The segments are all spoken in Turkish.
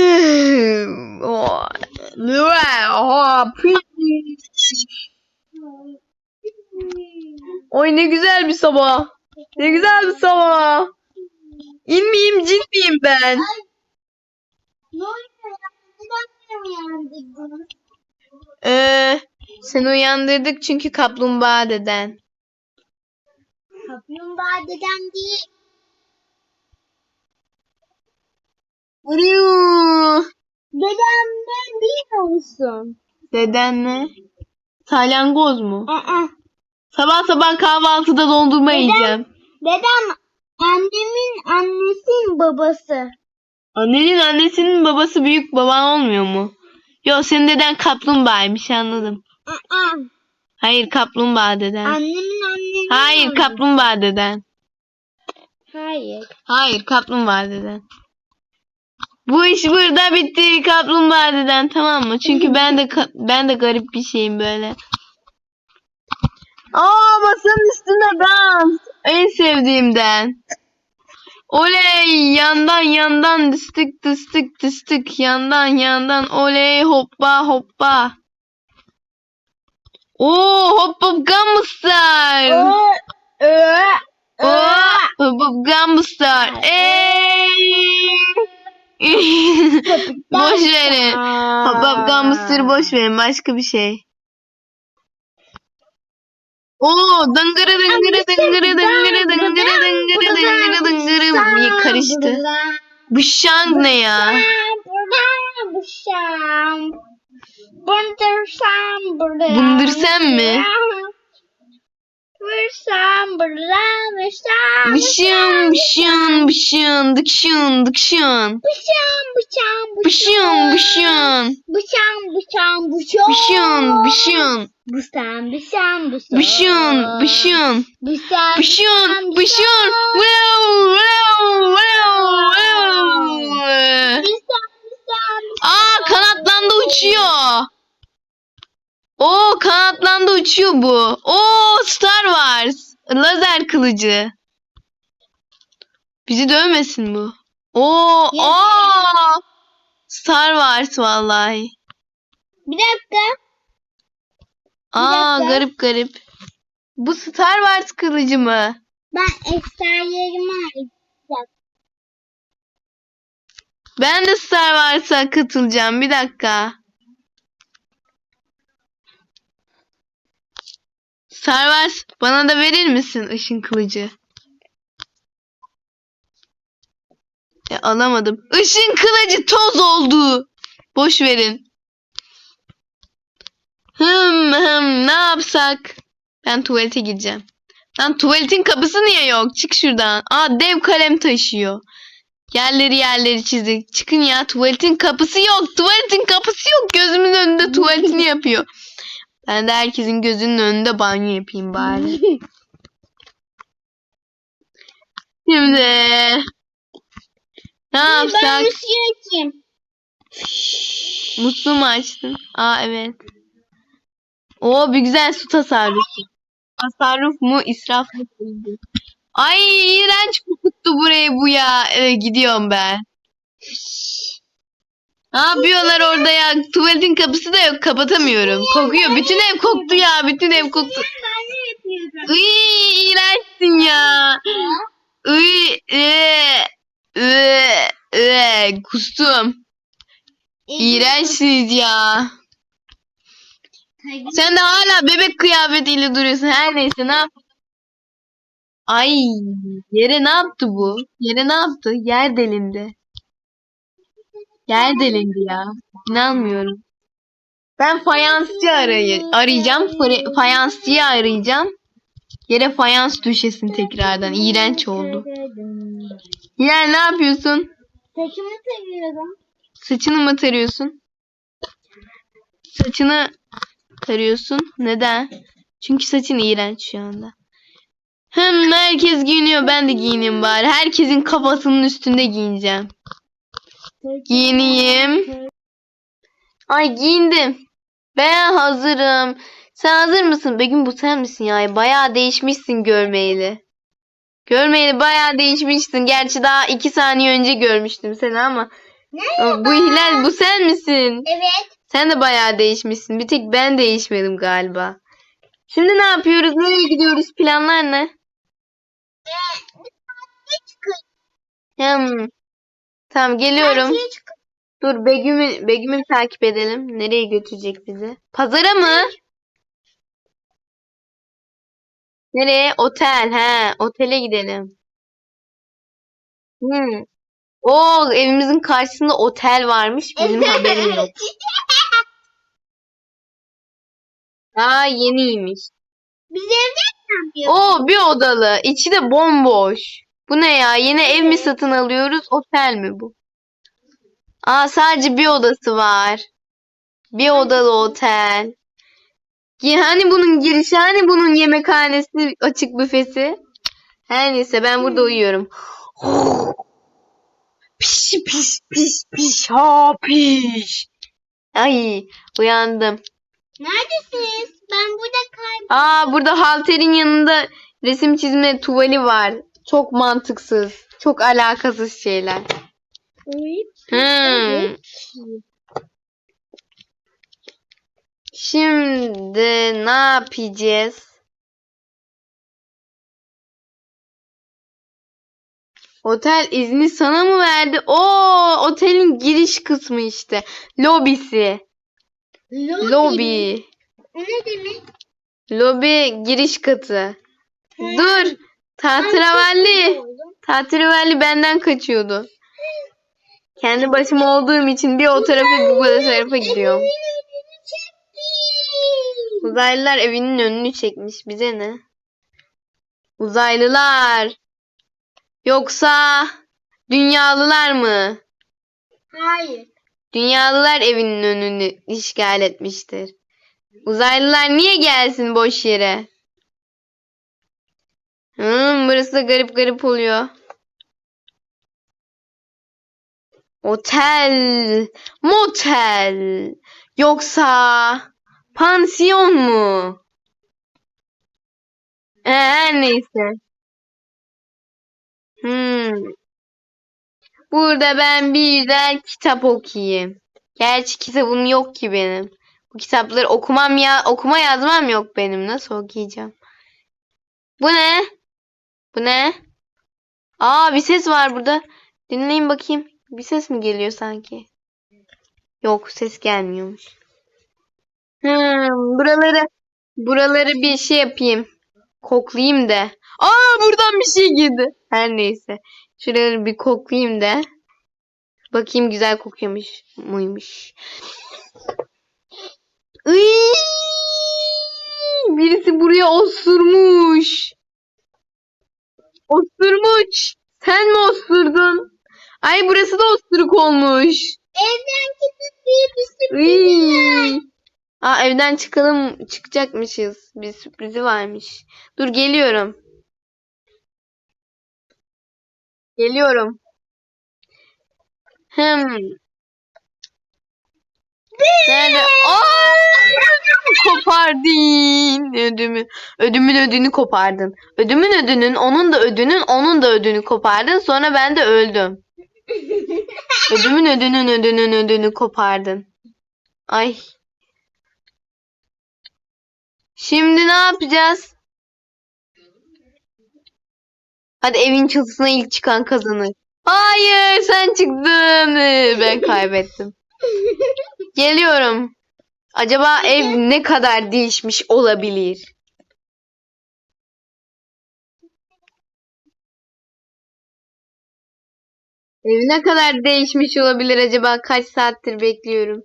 Oh, oh, Oy ne güzel bir sabah. Ne güzel bir sabah. İn miyim cin miyim ben? Ee, seni uyandırdık çünkü kaplumbağa deden. Kaplumbağa dedem değil. Vuruyor. Dedem ne bilmiyor musun? Deden ne? Salyangoz mu? Aa, Sabah sabah kahvaltıda dondurma Neden? yiyeceğim. dedem annemin annesinin babası. Annenin annesinin babası büyük baban olmuyor mu? Yo senin deden kaplumbağaymış anladım. Aa, Hayır kaplumbağa deden. annemin annesinin Hayır kaplumbağa deden. Hayır. Hayır kaplumbağa deden. Bu iş burada bitti kaplumbağa deden tamam mı? Çünkü ben de ben de garip bir şeyim böyle. Aa masanın üstünde dans. En sevdiğimden. Oley yandan yandan dıstık dıstık dıstık yandan yandan oley hoppa hoppa. Oo hop hop Gangnam Style. O, ö, Oh, hop hop Gangnam Style. Boş verin. Gangnam Style boş verin başka bir şey. Oo dıngırı dıngırı dıngırı dıngırı dıngırı dıngırı dıngırı dıngırı Niye karıştı? Bu şang ne ya? Bundırsam burada. Bundırsam mı? Vırsam bırlam vırsam Bışın bışın bışın dıkşın dıkşın Bışan bışan Bışın. Bışın Bışan bışan bışan Bışın. Bışın Bışan bışan bışan Bışın. Bışın Bışan bışın bışın Wow wow wow Aa kanatlandı uçuyor. Oo kanatlandı uçuyor bu. Oo Star Wars. Lazer kılıcı. Bizi dövmesin bu. Oo Yes. aa. Star Wars vallahi. Bir dakika. Aa dakika. garip garip. Bu Star Wars kılıcı mı? Ben ekserlerimi arayacağım. Ben de Star Wars'a katılacağım. Bir dakika. Star Wars bana da verir misin ışın kılıcı? E, alamadım. Işın kılıcı toz oldu. Boş verin. Hım hım ne yapsak? Ben tuvalete gideceğim. Lan tuvaletin kapısı niye yok? Çık şuradan. Aa dev kalem taşıyor. Yerleri yerleri çizdik. Çıkın ya tuvaletin kapısı yok. Tuvaletin kapısı yok. Gözümün önünde tuvaletini yapıyor. Ben de herkesin gözünün önünde banyo yapayım bari. Şimdi ne Ben yapsak? müziği açayım. Musluğu mu açtın? Aa evet. Oo bir güzel su tasarrufu. Tasarruf mu israf mı? Ay iğrenç kokuttu burayı bu ya. Evet, gidiyorum ben. Ne yapıyorlar orada ya? Tuvaletin kapısı da yok. Kapatamıyorum. Kokuyor. Bütün ev koktu ya. Bütün ev koktu. Iy, iğrençsin ya. Iy, ee, ee, ee, kustum. İğrençsiniz ya. Sen de hala bebek kıyafetiyle duruyorsun. Her neyse ne yap? Ay yere ne yaptı bu? Yere ne yaptı? Yer delindi. Yer delindi ya. İnanmıyorum. Ben fayansçı arayı arayacağım. Fa- fayansçıyı arayacağım. Yere fayans düşesin tekrardan. İğrenç oldu. Yer ne yapıyorsun? Saçımı seviyorum. Saçını mı tarıyorsun? Saçını tarıyorsun. Neden? Çünkü saçın iğrenç şu anda. Hem herkes giyiniyor ben de giyineyim bari. Herkesin kafasının üstünde giyineceğim. Giyineyim. Ay giyindim. Ben hazırım. Sen hazır mısın? Begüm bu sen misin ya? Bayağı değişmişsin görmeyeli. Görmeyeli bayağı değişmişsin. Gerçi daha iki saniye önce görmüştüm seni ama Merhaba. Bu Hilal bu sen misin? Evet. Sen de bayağı değişmişsin. Bir tek ben değişmedim galiba. Şimdi ne yapıyoruz? Nereye gidiyoruz? Planlar ne? Ee, bir çıkıyoruz. Hmm. Tamam geliyorum. Dur Begüm'ü Begüm'ü takip edelim. Nereye götürecek bizi? Pazara mı? Nereye? Otel. He, otele gidelim. Hmm. Oo, evimizin karşısında otel varmış. Benim haberim yok. Aa, yeniymiş. Biz evde yapıyoruz? Oo, bir odalı. İçi de bomboş. Bu ne ya? Yine ev mi satın alıyoruz? Otel mi bu? Aa, sadece bir odası var. Bir odalı otel. Hani bunun girişi, hani bunun yemekhanesi, açık büfesi? Her neyse ben burada uyuyorum. Piş piş piş piş ha piş. Ay uyandım. Neredesiniz? Ben burada kayboldum. Aa burada halterin yanında resim çizme tuvali var. Çok mantıksız. Çok alakasız şeyler. Hmm. Şimdi ne yapacağız? Otel izni sana mı verdi? Oo, otelin giriş kısmı işte. Lobisi. Lobi. Lobi. O ne demek? Lobi giriş katı. Dur. Tahterevalli. Tahterevalli benden kaçıyordu. Kendi başıma olduğum için bir o tarafa bir bu tarafa gidiyorum. Uzaylılar evinin önünü çekmiş. Bize ne? Uzaylılar. Yoksa dünyalılar mı? Hayır. Dünyalılar evinin önünü işgal etmiştir. Uzaylılar niye gelsin boş yere? Hmm, burası da garip garip oluyor. Otel, motel, yoksa pansiyon mu? Ee, neyse. Hmm. Burada ben bir güzel kitap okuyayım. Gerçi kitabım yok ki benim. Bu kitapları okumam ya okuma yazmam yok benim. Nasıl okuyacağım? Bu ne? Bu ne? Aa bir ses var burada. Dinleyin bakayım. Bir ses mi geliyor sanki? Yok ses gelmiyormuş. Hmm, buraları buraları bir şey yapayım. Koklayayım da. Aa buradan bir şey girdi. Her neyse. Şuraları bir koklayayım da. Bakayım güzel kokuyormuş muymuş. Iy! Birisi buraya osurmuş. Osurmuş. Sen mi osurdun? Ay burası da osuruk olmuş. Evden çıkıp bir bir sürpriz var. Aa evden çıkalım çıkacakmışız. Bir sürprizi varmış. Dur geliyorum. Geliyorum. Hmm. Nerede? Aa! Ödümü kopardın. Ödümü. Ödümün ödünü kopardın. Ödümün ödünün, onun da ödünün, onun da ödünü kopardın. Sonra ben de öldüm. Ödümün ödünün ödünün ödünü kopardın. Ay. Şimdi ne yapacağız? Hadi evin çatısına ilk çıkan kazanır. Hayır sen çıktın. Ben kaybettim. Geliyorum. Acaba ev ne kadar değişmiş olabilir? Ev ne kadar değişmiş olabilir acaba? Kaç saattir bekliyorum.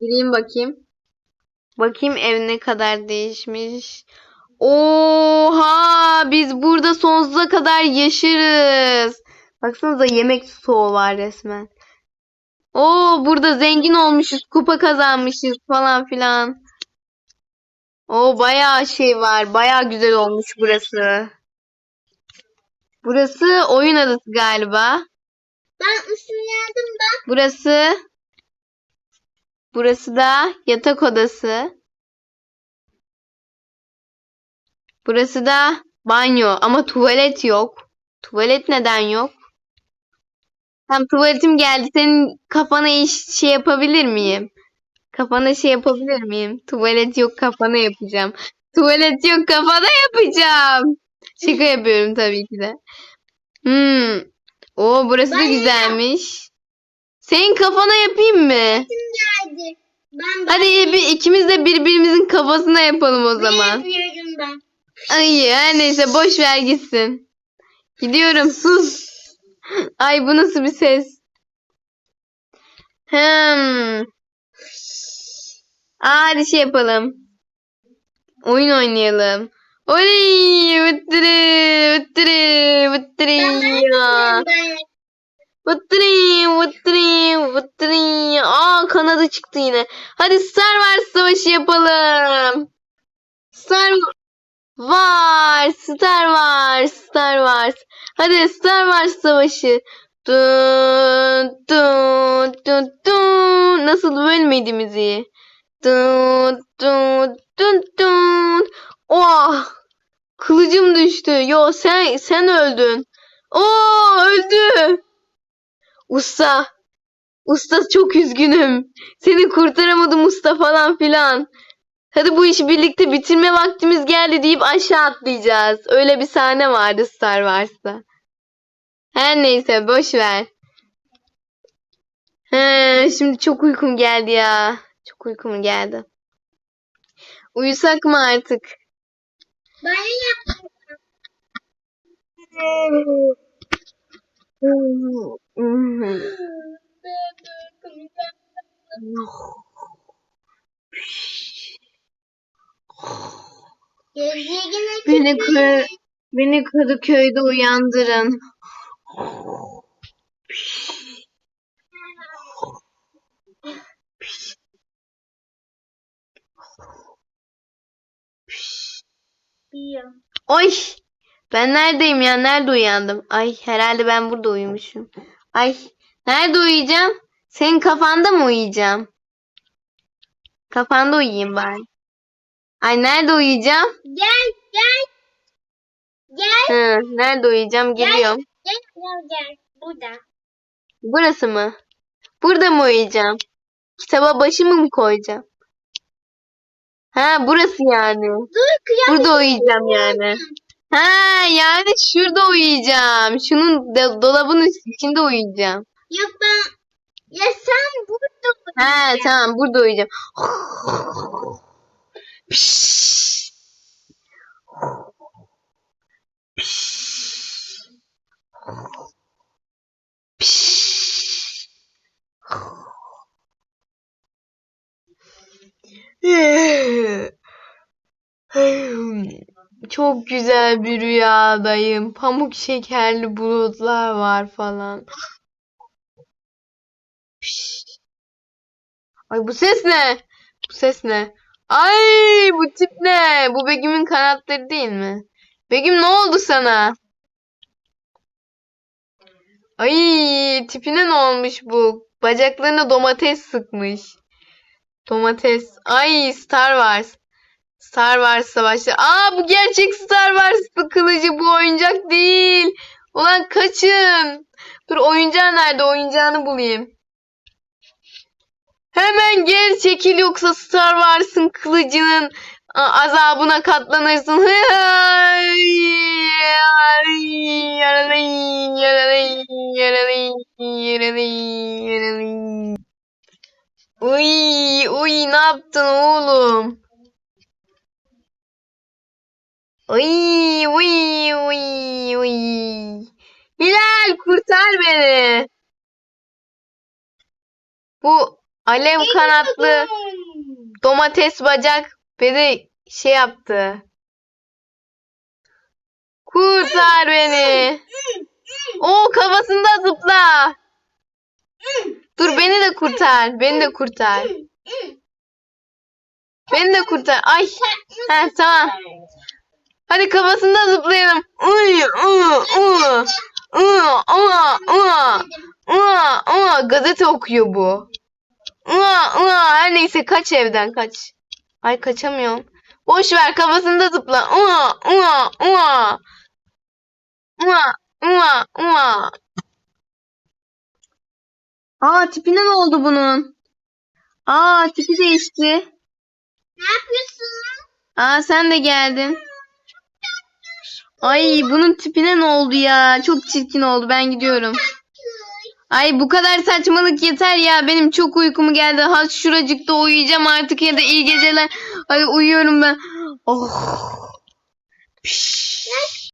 Gireyim bakayım. Bakayım ev ne kadar değişmiş. Oha! Biz burada sonsuza kadar yaşarız. Baksanıza yemek stoğu var resmen. Oo burada zengin olmuşuz, kupa kazanmışız falan filan. Oo bayağı şey var. Bayağı güzel olmuş burası. Burası oyun adası galiba. Ben ısınıyordum da. Burası Burası da yatak odası. Burası da banyo ama tuvalet yok. Tuvalet neden yok? Tam tuvaletim geldi. Senin kafana iş şey yapabilir miyim? Kafana şey yapabilir miyim? Tuvalet yok kafana yapacağım. Tuvalet yok kafana yapacağım. Şaka yapıyorum tabii ki de. Hmm. Oo burası da Ben güzelmiş. Senin kafana yapayım mı? geldi. Ben Hadi bir, ikimiz de birbirimizin kafasına yapalım o zaman. yapıyorum ben? Ay her neyse boş ver gitsin. Gidiyorum sus. Ay bu nasıl bir ses? Hmm. Aa, hadi şey yapalım. Oyun oynayalım. Oley! Vıttırı! Vıttırı! Vıttırı! ya. Vıttırı! Vıttırı! Vıttırı! Aa kanadı çıktı yine. Hadi Star Wars savaşı yapalım. Star var. Star Wars. Star Wars. Hadi Star Wars savaşı. Dun dun dun dun. Nasıl böyle miydi müziği? Dun dun dun dun. Oh! Kılıcım düştü. Yo sen sen öldün. Oo öldü. Usta. Usta çok üzgünüm. Seni kurtaramadım usta falan filan. Hadi bu işi birlikte bitirme vaktimiz geldi deyip aşağı atlayacağız. Öyle bir sahne vardı Star Wars'ta. Her neyse boş ver. He, şimdi çok uykum geldi ya. Çok uykum geldi. Uyusak mı artık? banyo yaptım. Beni, Kı- beni Kadıköy'de uyandırın. Oy! Ben neredeyim ya? Nerede uyandım? Ay herhalde ben burada uyumuşum. Ay nerede uyuyacağım? Senin kafanda mı uyuyacağım? Kafanda uyuyayım bari. Ay nerede uyuyacağım? Gel gel. Gel Hı, nerede uyuyacağım? Geliyorum. gel gel gel. Burada. Burası mı? Burada mı uyuyacağım? Kitaba başımı mı koyacağım? Ha burası yani. Dur kıyafet. Burada uyuyacağım yani. Ha yani şurada uyuyacağım. Şunun de- dolabın içinde uyuyacağım. Yok ben. Ya sen burada. Ha tamam burada uyuyacağım. Çok güzel bir rüyadayım. Pamuk şekerli bulutlar var falan. Ay bu ses ne? Bu ses ne? Ay bu tip ne? Bu Begüm'ün kanatları değil mi? Begüm ne oldu sana? Ay tipine ne olmuş bu? Bacaklarına domates sıkmış. Domates. Ay Star Wars. Star Wars savaşı. Aa bu gerçek Star Wars kılıcı bu oyuncak değil. Ulan kaçın. Dur oyuncağı nerede? Oyuncağını bulayım. Hemen geri çekil yoksa Star Wars'ın kılıcının azabına katlanırsın. Uy, uy ne yaptın oğlum? Uy, uy, uy, uy. Hilal kurtar beni. Bu alev kanatlı domates bacak beni şey yaptı. Kurtar beni. O kafasında zıpla. Dur beni de kurtar. Beni de kurtar. Beni de kurtar. Ay. Ha tamam. Hadi kafasında zıplayalım. Uy, uy, uy. Uy, uy, uy. Uy, uy. Gazete okuyor bu. Uy, uy. Her neyse kaç evden kaç. Ay kaçamıyorum. Boş ver kafasında zıpla. Uy, uy, uy. Uy, uy, uy. Aa tipine ne oldu bunun? Aa tipi değişti. Ne yapıyorsun? Aa sen de geldin. Ay bunun tipine ne oldu ya? Çok çirkin oldu. Ben gidiyorum. Ay bu kadar saçmalık yeter ya. Benim çok uykum geldi. Ha şuracıkta uyuyacağım artık ya da iyi geceler. Ay uyuyorum ben. Oh. Piş.